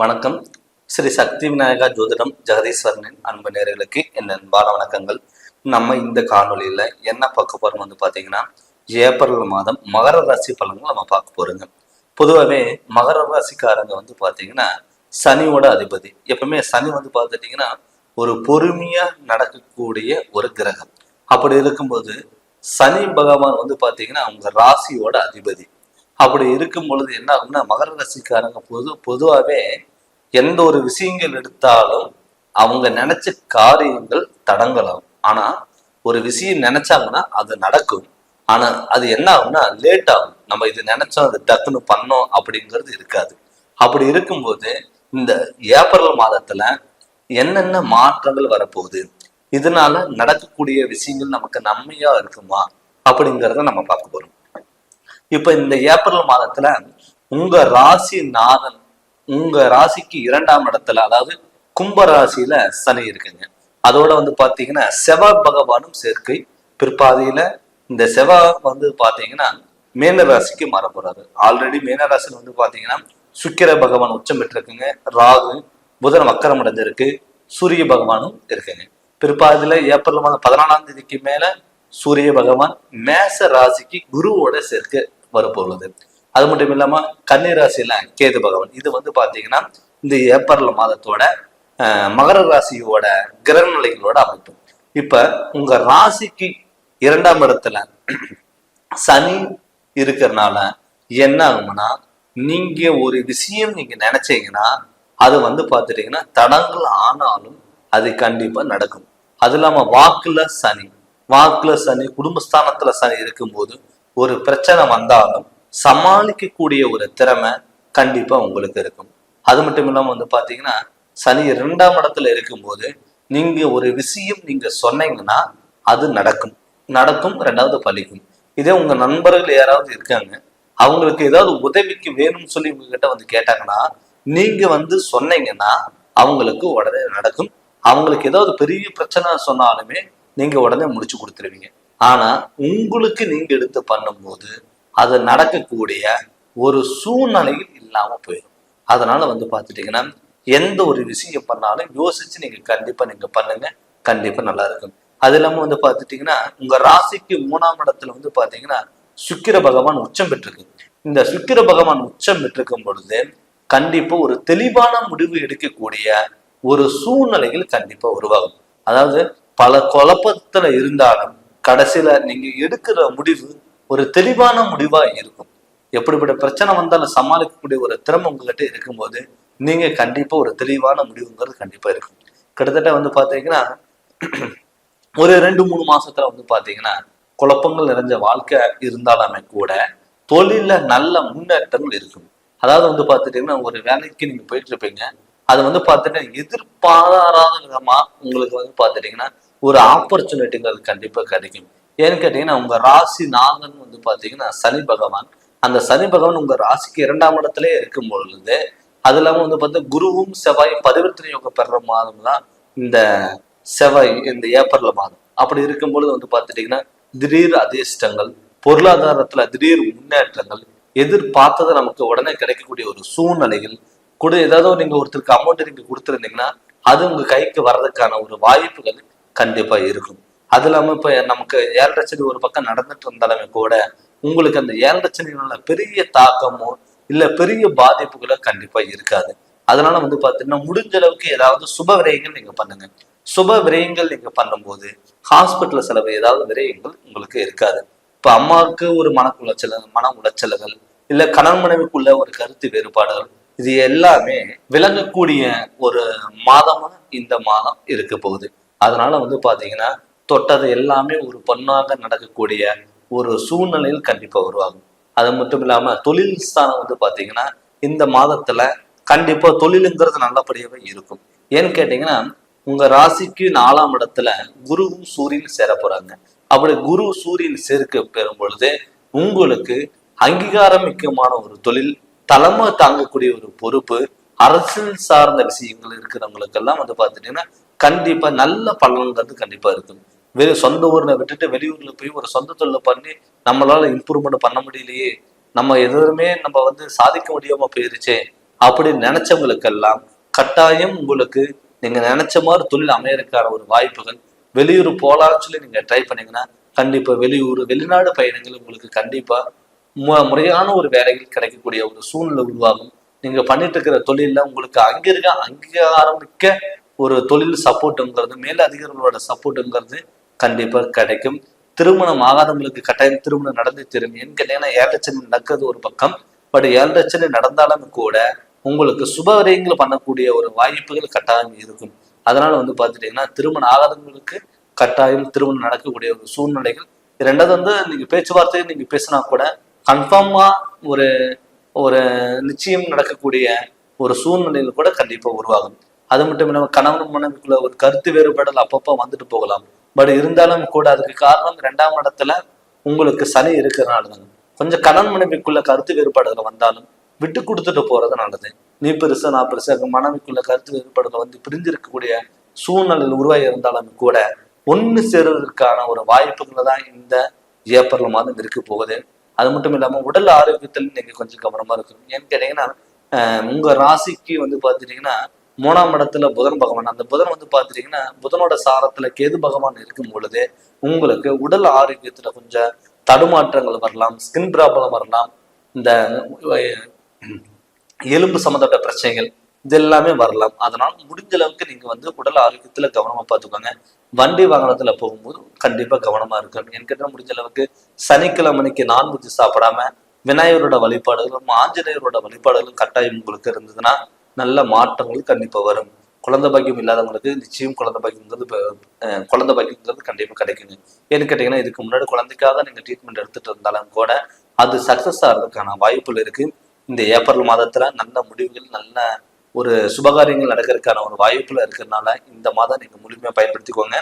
வணக்கம். ஸ்ரீ சக்தி விநாயகா ஜோதிடம் ஜெகதீஸ்வரனின் அன்பு நேர்களுக்கு என் அன்பான வணக்கங்கள். நம்ம இந்த காணொளியில என்ன பார்க்க போறோம் வந்து பாத்தீங்கன்னா ஏப்ரல் மாதம் மகர ராசி பலன்கள் நம்ம பார்க்க போறோங்க. பொதுவாகவே மகர ராசிக்காரங்க வந்து பாத்தீங்கன்னா சனியோட அதிபதி. எப்பவுமே சனி வந்து பார்த்துட்டீங்கன்னா ஒரு பொறுமையா நடக்கக்கூடிய ஒரு கிரகம். அப்படி இருக்கும்போது சனி பகவான் வந்து பாத்தீங்கன்னா அவங்க ராசியோட அதிபதி. அப்படி இருக்கும் பொழுது என்ன ஆகும்னா மகர ராசிக்காரங்க பொது பொதுவாகவே எந்த ஒரு விஷயங்கள் எடுத்தாலும் அவங்க நினைச்ச காரியங்கள் தடங்கலாம் ஆனா ஒரு விஷயம் நினைச்சாங்கன்னா அது நடக்கும். ஆனா அது என்ன ஆகும்னா லேட் ஆகும். நம்ம இது நினைச்சோம் அது டக்குன்னு பண்ணோம் அப்படிங்கிறது இருக்காது. அப்படி இருக்கும்போது இந்த ஏப்ரல் மாதத்துல என்னென்ன மாற்றங்கள் வரப்போகுது? இதனால நடக்கக்கூடிய விஷயங்கள் நமக்கு நன்மையா இருக்குமா? அப்படிங்கிறத நம்ம பார்க்க போறோம். இப்ப இந்த ஏப்ரல் மாதத்துல உங்க ராசி நாதன் உங்க ராசிக்கு இரண்டாம் இடத்துல அதாவது கும்ப ராசியில சனி இருக்குங்க. அதோட வந்து பாத்தீங்கன்னா செவ்வாய் பகவானும் சேர்க்கை. பிற்பாதியில இந்த செவ்வாய் வந்து பாத்தீங்கன்னா மேன ராசிக்கு மாற போறாரு ஆல்ரெடி மேன ராசியில வந்து பாத்தீங்கன்னா சுக்கிர பகவான் உச்சம் பெற்றிருக்குங்க. ராகு புதன் மக்கரம் அடைஞ்சிருக்கு. சூரிய பகவானும் இருக்குங்க. பிற்பாதியில ஏப்ரல் மாதம் பதினாலாம் தேதிக்கு மேல சூரிய பகவான் மேச ராசிக்கு குருவோட சேர்க்கை. வரப்போகிறது. அது மட்டும் இல்லாம கன்னிராசியில கேது பகவான். இது வந்து பாத்தீங்கன்னா இந்த ஏப்ரல் மாதத்தோட அஹ், மகர ராசியோட கிரக நிலைகளோட அமைப்பு. இப்ப உங்க ராசிக்கு இரண்டாம் இடத்துல சனி இருக்கிறனால என்ன ஆகும்னா நீங்க ஒரு விஷயம் நீங்க நினைச்சீங்கன்னா அது வந்து பார்த்துட்டீங்கன்னா தடங்கள் ஆனாலும் அது கண்டிப்பா நடக்கும். அது இல்லாம வாக்குல சனி. வாக்குல சனி குடும்பஸ்தானத்துல சனி இருக்கும்போது ஒரு பிரச்சனை வந்தாலும் சமாளிக்கக்கூடிய ஒரு திறமை கண்டிப்பா உங்களுக்கு இருக்கும். அது மட்டும் இல்லாம வந்து பாத்தீங்கன்னா சனி இரண்டாம் இடத்துல இருக்கும்போது நீங்க ஒரு விஷயம் நீங்க சொன்னீங்கன்னா அது நடக்கும். நடக்கும் ரெண்டாவது பழிக்கும் இதே உங்க நண்பர்கள் யாராவது இருக்காங்க அவங்களுக்கு ஏதாவது உதவிக்கு வேணும்னு சொல்லி உங்ககிட்ட வந்து கேட்டாங்கன்னா நீங்க வந்து சொன்னீங்கன்னா அவங்களுக்கு உடனே நடக்கும். அவங்களுக்கு ஏதாவது பெரிய பிரச்சனை சொன்னாலுமே நீங்க உடனே முடிச்சு கொடுத்துருவீங்க. ஆனா உங்களுக்கு நீங்க எடுத்து பண்ணும்போது அது நடக்கக்கூடிய ஒரு சூழ்நிலையில் இல்லாம போயிடும் அதனால வந்து பார்த்துட்டீங்கன்னா எந்த ஒரு விஷயம் பண்ணாலும் யோசிச்சு நீங்க கண்டிப்பா நீங்க பண்ணுங்க. கண்டிப்பா நல்லா இருக்கும். அது இல்லாம வந்து பாத்துட்டீங்கன்னா உங்க ராசிக்கு மூணாம் இடத்துல வந்து பாத்தீங்கன்னா சுக்கிர பகவான் உச்சம் பெற்றிருக்கு. இந்த சுக்கிர பகவான் உச்சம் பெற்றிருக்கும் பொழுது கண்டிப்பா ஒரு தெளிவான முடிவு எடுக்கக்கூடிய ஒரு சூழ்நிலைகள் கண்டிப்பா உருவாகும். அதாவது பல குழப்பத்துல இருந்தாலும் கடைசியில நீங்க எடுக்கிற முடிவு ஒரு தெளிவான முடிவா இருக்கும். எப்படிப்பட்ட பிரச்சனை வந்தாலும் சமாளிக்கக்கூடிய ஒரு திறமை உங்ககிட்ட இருக்கும்போது நீங்க கண்டிப்பா ஒரு தெளிவான முடிவுங்கிறது கண்டிப்பா இருக்கும். கிட்டத்தட்ட வந்து பாத்தீங்கன்னா ஒரு ரெண்டு மூணு மாசத்துல வந்து பாத்தீங்கன்னா குழப்பங்கள் நிறைஞ்ச வாழ்க்கை இருந்தாலுமே கூட தொழில நல்ல முன்னேற்றங்கள் இருக்கும். அதாவது வந்து பாத்துட்டீங்கன்னா ஒரு வேலைக்கு நீங்க போயிட்டு இருப்பீங்க. அது வந்து பார்த்துட்டீங்கன்னா எதிர்பாராத விதமா உங்களுக்கு வந்து பார்த்துட்டீங்கன்னா ஒரு ஆப்பர்ச்சுனிட்டிங்கிறது கண்டிப்பா கிடைக்கும். ஏன்னு கேட்டீங்கன்னா உங்க ராசி நாதன் வந்து பாத்தீங்கன்னா சனி பகவான். அந்த சனி பகவான் உங்க ராசிக்கு இரண்டாம் இடத்துல இருக்கும் பொழுது அது இல்லாம வந்து பார்த்தா குருவும் செவ்வாய் பரிவர்த்தனை யோகம் பெற மாதம் தான் இந்த செவ்வாய் இந்த ஏப்ரல் மாதம். அப்படி இருக்கும் பொழுது வந்து பார்த்துட்டீங்கன்னா திடீர் அதிர்ஷ்டங்கள் பொருளாதாரத்துல திடீர் முன்னேற்றங்கள் எதிர்பார்த்தது நமக்கு உடனே கிடைக்கக்கூடிய ஒரு சூழ்நிலைகள் கூட ஏதாவது நீங்க ஒருத்தருக்கு அமௌண்ட் நீங்கள் கொடுத்துருந்தீங்கன்னா அது உங்க கைக்கு வர்றதுக்கான ஒரு வாய்ப்புகள் கண்டிப்பா இருக்கும். அது இல்லாம இப்ப நமக்கு ஏழரை சனி ஒரு பக்கம் நடந்துட்டு இருந்தாலுமே கூட உங்களுக்கு அந்த ஏழரை பெரிய தாக்கமோ இல்ல பெரிய பாதிப்புகளோ கண்டிப்பா இருக்காது. அதனால வந்து பாத்தீங்கன்னா முடிஞ்ச அளவுக்கு ஏதாவது சுப விரயங்கள் நீங்க பண்ணுங்க. சுப விரயங்கள் நீங்க பண்ணும்போது ஹாஸ்பிட்டல் செலவு ஏதாவது விரயங்கள் உங்களுக்கு இருக்காது. இப்ப அம்மாவுக்கு ஒரு மன உளைச்சல் மன உளைச்சல்கள் இல்ல கணவன் மனைவிக்குள்ள ஒரு கருத்து வேறுபாடுகள் இது எல்லாமே விளங்கக்கூடிய ஒரு மாதமா இந்த மாதம் இருக்க போகுது. அதனால வந்து பாத்தீங்கன்னா தொட்டது எல்லாமே ஒரு பொண்ணாக நடக்கக்கூடிய ஒரு சூழ்நிலையில் கண்டிப்பா உருவாகும். அது மட்டும் இல்லாம தொழில் ஸ்தானம் வந்து பாத்தீங்கன்னா இந்த மாதத்துல கண்டிப்பா தொழிலுங்கிறது நல்லபடியாவே இருக்கும். ஏன்னு கேட்டீங்கன்னா உங்க ராசிக்கு நாலாம் இடத்துல குருவும் சூரியன் சேர போறாங்க. அப்படி குரு சூரியன் சேர்க்க பெறும் பொழுது உங்களுக்கு அங்கீகாரம் மிக்கமான ஒரு தொழில் தலைமை தாங்கக்கூடிய ஒரு பொறுப்பு அரசியல் சார்ந்த விஷயங்கள் இருக்கிறவங்களுக்கெல்லாம் வந்து பார்த்துட்டீங்கன்னா கண்டிப்பா நல்ல பலன்கிறது கண்டிப்பா இருக்கும். வெறும் சொந்த ஊர்ல விட்டுட்டு வெளியூர்ல போய் ஒரு சொந்த தொழில பண்ணி நம்மளால இம்ப்ரூவ்மெண்ட் பண்ண முடியலையே நம்ம எதுவுமே நம்ம வந்து சாதிக்க முடியாம போயிருச்சே அப்படின்னு நினைச்சவங்களுக்கெல்லாம் கட்டாயம் உங்களுக்கு நீங்க நினைச்ச மாதிரி தொழில் அமையறதுக்கான ஒரு வாய்ப்புகள். வெளியூர் போலாம்னு சொல்லி நீங்க ட்ரை பண்ணீங்கன்னா கண்டிப்பா வெளியூர் வெளிநாடு பயணங்கள் உங்களுக்கு கண்டிப்பா மு- முறையான ஒரு வேலைகள் கிடைக்கக்கூடிய ஒரு சூழ்நிலை உருவாகும். நீங்க பண்ணிட்டு இருக்கிற தொழில உங்களுக்கு அங்க இருக்க அங்கீகாரம் மிக்க ஒரு தொழில் சப்போர்ட்டுங்கிறது மேல் அதிகாரிகளோட சப்போர்ட்டுங்கிறது கண்டிப்பா கிடைக்கும். திருமணம் ஆகாதவங்களுக்கு கட்டாயம் திருமணம் நடந்து திரும்பி. ஏன்னு கேட்டீங்கன்னா ஏழச்சனி நடக்கிறது ஒரு பக்கம். பட் ஏழச்சனி நடந்தாலும் கூட உங்களுக்கு சுப பண்ணக்கூடிய ஒரு வாய்ப்புகள் கட்டாயம் இருக்கும். அதனால வந்து பார்த்துட்டீங்கன்னா திருமணம் ஆகாதவங்களுக்கு கட்டாயம் திருமணம் நடக்கக்கூடிய ஒரு சூழ்நிலைகள். ரெண்டாவது வந்து நீங்க பேச்சுவார்த்தை நீங்க பேசினா கூட கன்ஃபார்மா ஒரு ஒரு நிச்சயம் நடக்கக்கூடிய ஒரு சூழ்நிலையில் கூட கண்டிப்பாக உருவாகும். அது மட்டும் இல்லாமல் கணவன் மனைவிக்குள்ள ஒரு கருத்து வேறுபாடல் அப்பப்போ வந்துட்டு போகலாம். பட் இருந்தாலும் கூட அதுக்கு காரணம் ரெண்டாம் இடத்துல உங்களுக்கு சனி இருக்கிறனால தான் கொஞ்சம் கணவன் மனைவிக்குள்ள கருத்து வேறுபாடுகள் வந்தாலும் விட்டு கொடுத்துட்டு போறது நல்லது. நீ பெருசா நான் பெருசு மனைவிக்குள்ள கருத்து வேறுபாடுகள் வந்து பிரிஞ்சிருக்கக்கூடிய சூழ்நிலையில் உருவாகி இருந்தாலும் கூட ஒன்று சேருவதற்கான ஒரு வாய்ப்புகளை தான் இந்த ஏப்ரல் மாதம் இருக்க போகுது. அது மட்டும் இல்லாமல் உடல் ஆரோக்கியத்தில் நீங்கள் கொஞ்சம் கவனமா இருக்கணும். ஏன்னு கேட்டீங்கன்னா உங்கள் உங்க ராசிக்கு வந்து பார்த்துட்டீங்கன்னா மூணாம் இடத்துல புதன் பகவான். அந்த புதன் வந்து பாத்துட்டீங்கன்னா புதனோட சாரத்துல கேது பகவான் இருக்கும் பொழுது உங்களுக்கு உடல் ஆரோக்கியத்துல கொஞ்சம் தடுமாற்றங்கள் வரலாம் ஸ்கின் ப்ராப்ளம் வரலாம் இந்த எலும்பு சம்மந்தப்பட்ட பிரச்சனைகள் இது எல்லாமே வரலாம். அதனால முடிஞ்ச அளவுக்கு நீங்க வந்து உடல் ஆரோக்கியத்துல கவனமா பார்த்துக்கோங்க வண்டி வாகனத்துல போகும்போது கண்டிப்பா கவனமா இருக்கணும். என்கிட்ட முடிஞ்ச அளவுக்கு சனிக்கிழமைக்கு நான்வெஜ் சாப்பிடாம விநாயகரோட வழிபாடுகளும் ஆஞ்சநேயரோட வழிபாடுகளும் கட்டாயம் உங்களுக்கு இருந்ததுன்னா நல்ல மாற்றங்கள் கண்டிப்பா வரும். குழந்தை பாக்கியம் இல்லாதவங்களுக்கு நிச்சயம் குழந்தை பாக்கியங்கிறது குழந்தை பாக்கியங்கிறது கண்டிப்பா கிடைக்குங்க. ஏன்னு கேட்டீங்கன்னா இதுக்கு முன்னாடி குழந்தைக்காக நீங்க ட்ரீட்மெண்ட் எடுத்துட்டு இருந்தாலும் கூட அது சக்சஸ் ஆகிறதுக்கான வாய்ப்புகள் இருக்கு. இந்த ஏப்ரல் மாதத்துல நல்ல முடிவுகள் நல்ல ஒரு சுபகாரியங்கள் நடக்கிறதுக்கான ஒரு வாய்ப்புல இருக்கிறதுனால இந்த மாதம் நீங்க முழுமையா பயன்படுத்திக்கோங்க.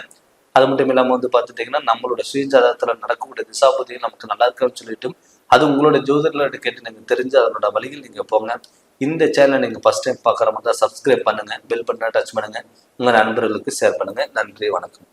அது மட்டும் இல்லாம வந்து பாத்துட்டீங்கன்னா நம்மளோட சுயஜாதகத்துல நடக்கக்கூடிய திசாபதியும் நமக்கு நல்லா இருக்குன்னு சொல்லிட்டு அது உங்களோட ஜோதிடர்கிட்ட கேட்டு நீங்க தெரிஞ்சு அதனோட வழிகள் நீங்க போங்க. இந்த சேனலை நீங்கள் ஃபர்ஸ்ட் டைம் பார்க்குற மாதிரி சப்ஸ்கிரைப் பண்ணுங்கள் பெல் பட்டனை டச் பண்ணுங்க. உங்கள் நண்பர்களுக்கு ஷேர் பண்ணுங்கள் நன்றி வணக்கம்.